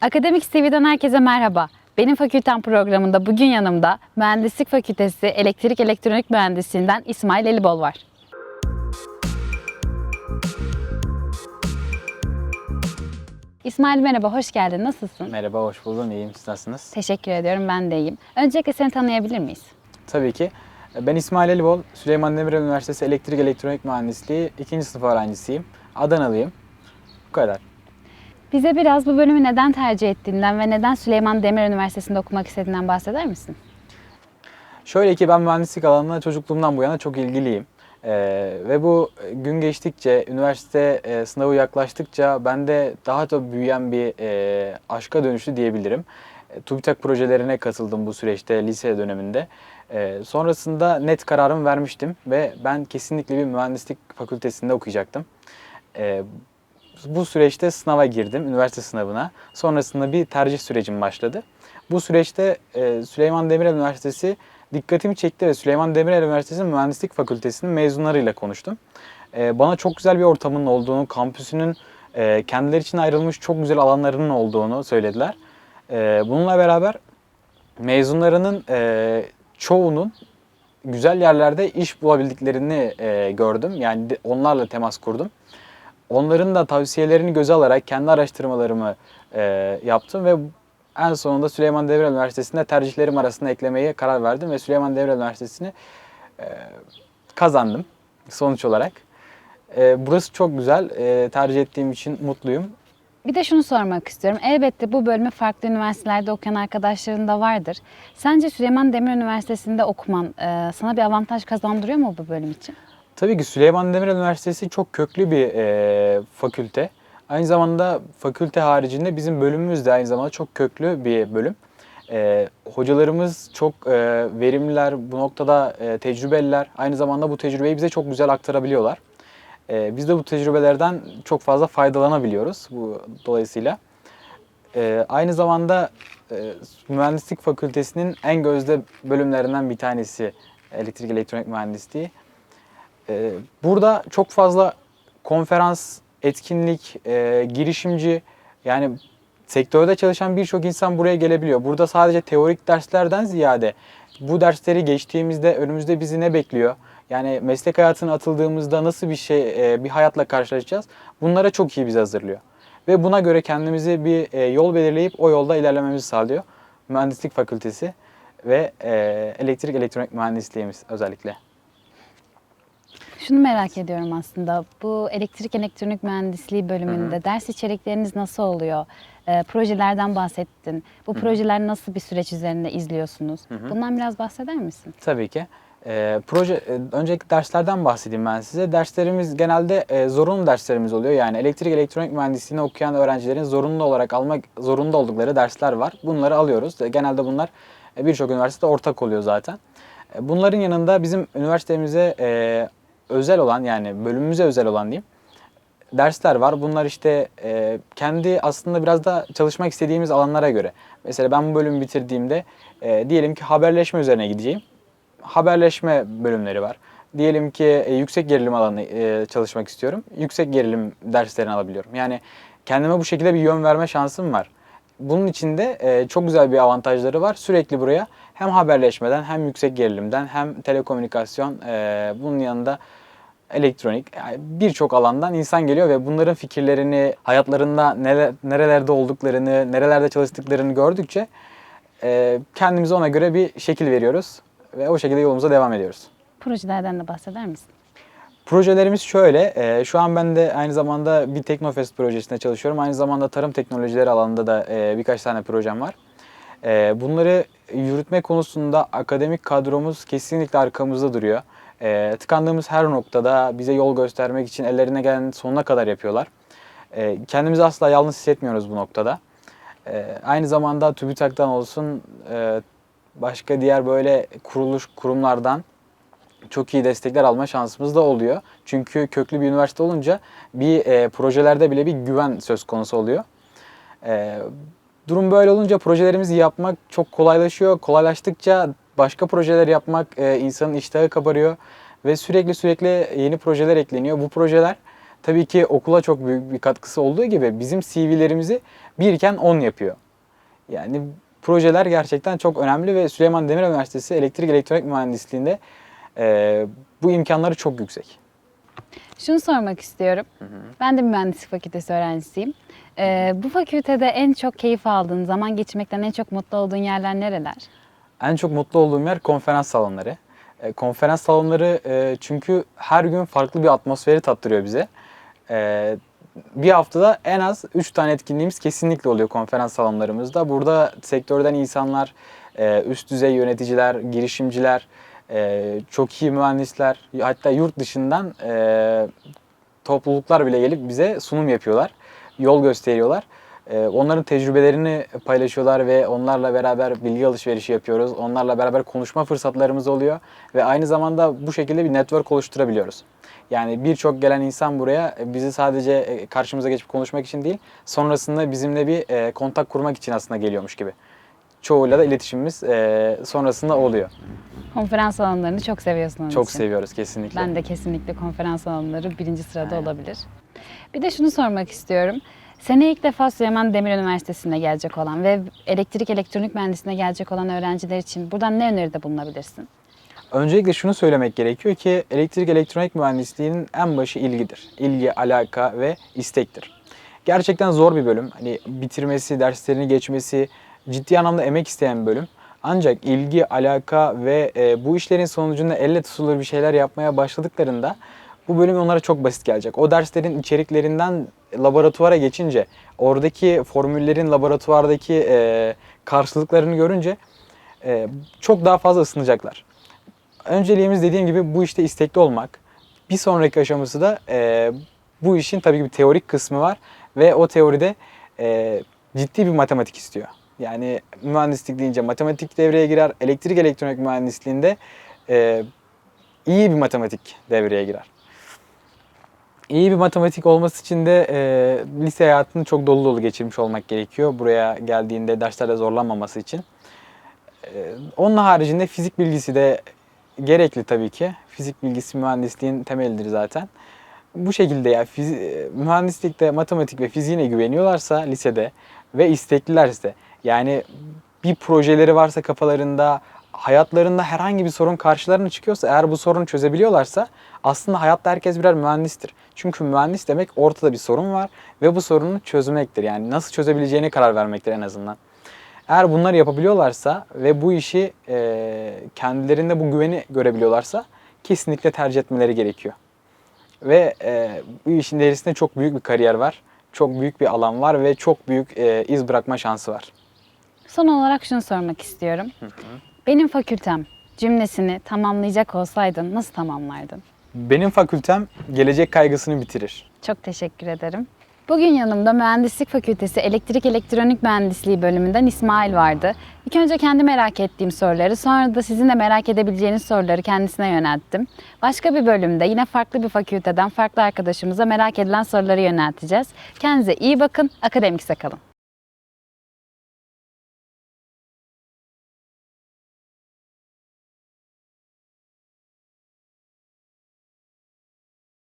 Akademik TV'den herkese merhaba. Benim fakültem programında bugün yanımda Mühendislik Fakültesi Elektrik Elektronik Mühendisliğinden İsmail Elibol var. İsmail merhaba, hoş geldin. Nasılsın? Merhaba, hoş buldum. İyiyim. Siz nasılsınız? Teşekkür ediyorum, ben de iyiyim. Öncelikle seni tanıyabilir miyiz? Tabii ki. Ben İsmail Elibol, Süleyman Demirel Üniversitesi Elektrik Elektronik Mühendisliği 2. sınıf öğrencisiyim. Adanalıyım. Bu kadar. Bize biraz bu bölümü neden tercih ettiğinden ve neden Süleyman Demirel Üniversitesi'nde okumak istediğinden bahseder misin? Şöyle ki ben mühendislik alanına çocukluğumdan bu yana çok ilgiliyim. Ee, ve bu gün geçtikçe, üniversite e, sınavı yaklaştıkça bende daha da büyüyen bir e, aşka dönüştü diyebilirim. E, TÜBİTAK projelerine katıldım bu süreçte lise döneminde. E, sonrasında net kararımı vermiştim ve ben kesinlikle bir mühendislik fakültesinde okuyacaktım. E, bu süreçte sınava girdim, üniversite sınavına. Sonrasında bir tercih sürecim başladı. Bu süreçte e, Süleyman Demirel Üniversitesi dikkatimi çekti ve Süleyman Demirel Üniversitesi Mühendislik Fakültesi'nin mezunlarıyla konuştum. E, bana çok güzel bir ortamının olduğunu, kampüsünün e, kendileri için ayrılmış çok güzel alanlarının olduğunu söylediler. Bununla beraber mezunlarının çoğunun güzel yerlerde iş bulabildiklerini gördüm. Yani onlarla temas kurdum. Onların da tavsiyelerini göze alarak kendi araştırmalarımı e, yaptım ve en sonunda Süleyman Demirel Üniversitesi'nde tercihlerim arasında eklemeye karar verdim ve Süleyman Demirel Üniversitesi'ni e, kazandım sonuç olarak. E, burası çok güzel. E, tercih ettiğim için mutluyum. Bir de şunu sormak istiyorum. Elbette bu bölümü farklı üniversitelerde okuyan arkadaşların da vardır. Sence Süleyman Demirel Üniversitesi'nde okuman e, sana bir avantaj kazandırıyor mu bu bölüm için? Tabii ki Süleyman Demirel Üniversitesi çok köklü bir e, fakülte. Aynı zamanda fakülte haricinde bizim bölümümüz de aynı zamanda çok köklü bir bölüm. E, hocalarımız çok e, verimliler, bu noktada e, tecrübeliler. Aynı zamanda bu tecrübeyi bize çok güzel aktarabiliyorlar. E, biz de bu tecrübelerden çok fazla faydalanabiliyoruz bu dolayısıyla. E, aynı zamanda e, Mühendislik Fakültesinin en gözde bölümlerinden bir tanesi elektrik elektronik mühendisliği. Ee, Burada çok fazla konferans, etkinlik, e, girişimci yani sektörde çalışan birçok insan buraya gelebiliyor. Burada sadece teorik derslerden ziyade bu dersleri geçtiğimizde önümüzde bizi ne bekliyor? Yani meslek hayatına atıldığımızda nasıl bir şey, e, bir hayatla karşılaşacağız? Bunlara çok iyi bizi hazırlıyor. Ve buna göre kendimizi bir e, yol belirleyip o yolda ilerlememizi sağlıyor. Mühendislik Fakültesi ve e, elektrik elektronik mühendisliğimiz özellikle. Şunu merak ediyorum aslında. Bu elektrik elektronik mühendisliği bölümünde ders içerikleriniz nasıl oluyor? E, projelerden bahsettin. Bu projeler nasıl bir süreç üzerinde izliyorsunuz? Bundan biraz bahseder misin? Tabii ki. Ee, proje e, öncelikle derslerden bahsedeyim ben size. Derslerimiz genelde e, zorunlu derslerimiz oluyor. Yani elektrik elektronik mühendisliğini okuyan öğrencilerin zorunlu olarak almak zorunda oldukları dersler var. Bunları alıyoruz. E, Genelde bunlar e, birçok üniversitede ortak oluyor zaten. E, bunların yanında bizim üniversitemize e, özel olan yani bölümümüze özel olan diyeyim dersler var. Bunlar işte e, kendi aslında biraz da çalışmak istediğimiz alanlara göre. Mesela ben bu bölümü bitirdiğimde e, diyelim ki haberleşme üzerine gideceğim. Haberleşme bölümleri var. Diyelim ki e, yüksek gerilim alanı e, çalışmak istiyorum. Yüksek gerilim derslerini alabiliyorum. Yani kendime bu şekilde bir yön verme şansım var. Bunun içinde e, çok güzel bir avantajları var. Sürekli buraya hem haberleşmeden hem yüksek gerilimden hem telekomünikasyon e, bunun yanında elektronik yani birçok alandan insan geliyor ve bunların fikirlerini, hayatlarında nere, nerelerde olduklarını, nerelerde çalıştıklarını gördükçe e, kendimize ona göre bir şekil veriyoruz ve o şekilde yolumuza devam ediyoruz. Projelerden de bahseder misin? Projelerimiz şöyle, e, şu an ben de aynı zamanda bir Teknofest projesinde çalışıyorum. Aynı zamanda tarım teknolojileri alanında da e, birkaç tane projem var. E, bunları yürütme konusunda akademik kadromuz kesinlikle arkamızda duruyor. E, tıkandığımız her noktada bize yol göstermek için ellerine gelen sonuna kadar yapıyorlar. E, kendimizi asla yalnız hissetmiyoruz bu noktada. E, aynı zamanda TÜBİTAK'tan olsun, e, başka diğer böyle kuruluş kurumlardan çok iyi destekler alma şansımız da oluyor. Çünkü köklü bir üniversite olunca bir e, projelerde bile bir güven söz konusu oluyor. E, durum böyle olunca projelerimizi yapmak çok kolaylaşıyor. Kolaylaştıkça başka projeler yapmak e, insanın iştahı kabarıyor ve sürekli sürekli yeni projeler ekleniyor. Bu projeler tabii ki okula çok büyük bir katkısı olduğu gibi bizim CV'lerimizi birken 10 yapıyor. Yani projeler gerçekten çok önemli ve Süleyman Demirel Üniversitesi Elektrik Elektronik Mühendisliğinde e, bu imkanları çok yüksek. Şunu sormak istiyorum. Ben de bir mühendislik fakültesi öğrencisiyim. Ee, bu fakültede en çok keyif aldığın, zaman geçirmekten en çok mutlu olduğun yerler nereler? En çok mutlu olduğum yer konferans salonları. E, konferans salonları e, çünkü her gün farklı bir atmosferi tattırıyor bize. E, bir haftada en az 3 tane etkinliğimiz kesinlikle oluyor konferans salonlarımızda. Burada sektörden insanlar, e, üst düzey yöneticiler, girişimciler, e, çok iyi mühendisler, hatta yurt dışından e, topluluklar bile gelip bize sunum yapıyorlar, yol gösteriyorlar. Ee, Onların tecrübelerini paylaşıyorlar ve onlarla beraber bilgi alışverişi yapıyoruz. Onlarla beraber konuşma fırsatlarımız oluyor ve aynı zamanda bu şekilde bir network oluşturabiliyoruz. Yani birçok gelen insan buraya bizi sadece e, karşımıza geçip konuşmak için değil, sonrasında bizimle bir e, kontak kurmak için aslında geliyormuş gibi. Çoğuyla da iletişimimiz e, sonrasında oluyor. Konferans alanlarını çok seviyorsun onun Çok için. seviyoruz kesinlikle. Ben de kesinlikle konferans alanları birinci sırada Aynen. olabilir. Bir de şunu sormak istiyorum. Seneye ilk defa Süleyman Demirel Üniversitesi'ne gelecek olan ve elektrik elektronik mühendisliğine gelecek olan öğrenciler için buradan ne öneride bulunabilirsin? Öncelikle şunu söylemek gerekiyor ki elektrik elektronik mühendisliğinin en başı ilgidir. İlgi, alaka ve istektir. Gerçekten zor bir bölüm. Hani bitirmesi, derslerini geçmesi ciddi anlamda emek isteyen bir bölüm. Ancak ilgi, alaka ve e, bu işlerin sonucunda elle tutulur bir şeyler yapmaya başladıklarında bu bölüm onlara çok basit gelecek. O derslerin içeriklerinden laboratuvara geçince, oradaki formüllerin laboratuvardaki e, karşılıklarını görünce e, çok daha fazla ısınacaklar. Önceliğimiz dediğim gibi bu işte istekli olmak. Bir sonraki aşaması da e, bu işin tabii ki bir teorik kısmı var ve o teoride e, ciddi bir matematik istiyor. Yani mühendislik deyince matematik devreye girer, elektrik elektronik mühendisliğinde e, iyi bir matematik devreye girer. İyi bir matematik olması için de e, lise hayatını çok dolu dolu geçirmiş olmak gerekiyor. Buraya geldiğinde derslerde zorlanmaması için. E, onun haricinde fizik bilgisi de gerekli tabii ki. Fizik bilgisi mühendisliğin temelidir zaten. Bu şekilde ya fizi- mühendislikte matematik ve fiziğine güveniyorlarsa lisede ve isteklilerse yani bir projeleri varsa kafalarında hayatlarında herhangi bir sorun karşılarına çıkıyorsa eğer bu sorunu çözebiliyorlarsa aslında hayatta herkes birer mühendistir. Çünkü mühendis demek ortada bir sorun var ve bu sorunu çözmektir. Yani nasıl çözebileceğine karar vermektir en azından. Eğer bunları yapabiliyorlarsa ve bu işi e, kendilerinde bu güveni görebiliyorlarsa kesinlikle tercih etmeleri gerekiyor. Ve e, bu işin ilerisinde çok büyük bir kariyer var. Çok büyük bir alan var ve çok büyük e, iz bırakma şansı var. Son olarak şunu sormak istiyorum. Benim fakültem cümlesini tamamlayacak olsaydın nasıl tamamlardın? Benim fakültem gelecek kaygısını bitirir. Çok teşekkür ederim. Bugün yanımda Mühendislik Fakültesi Elektrik Elektronik Mühendisliği bölümünden İsmail vardı. İlk önce kendi merak ettiğim soruları, sonra da sizin de merak edebileceğiniz soruları kendisine yönelttim. Başka bir bölümde yine farklı bir fakülteden farklı arkadaşımıza merak edilen soruları yönelteceğiz. Kendinize iyi bakın, akademikse kalın.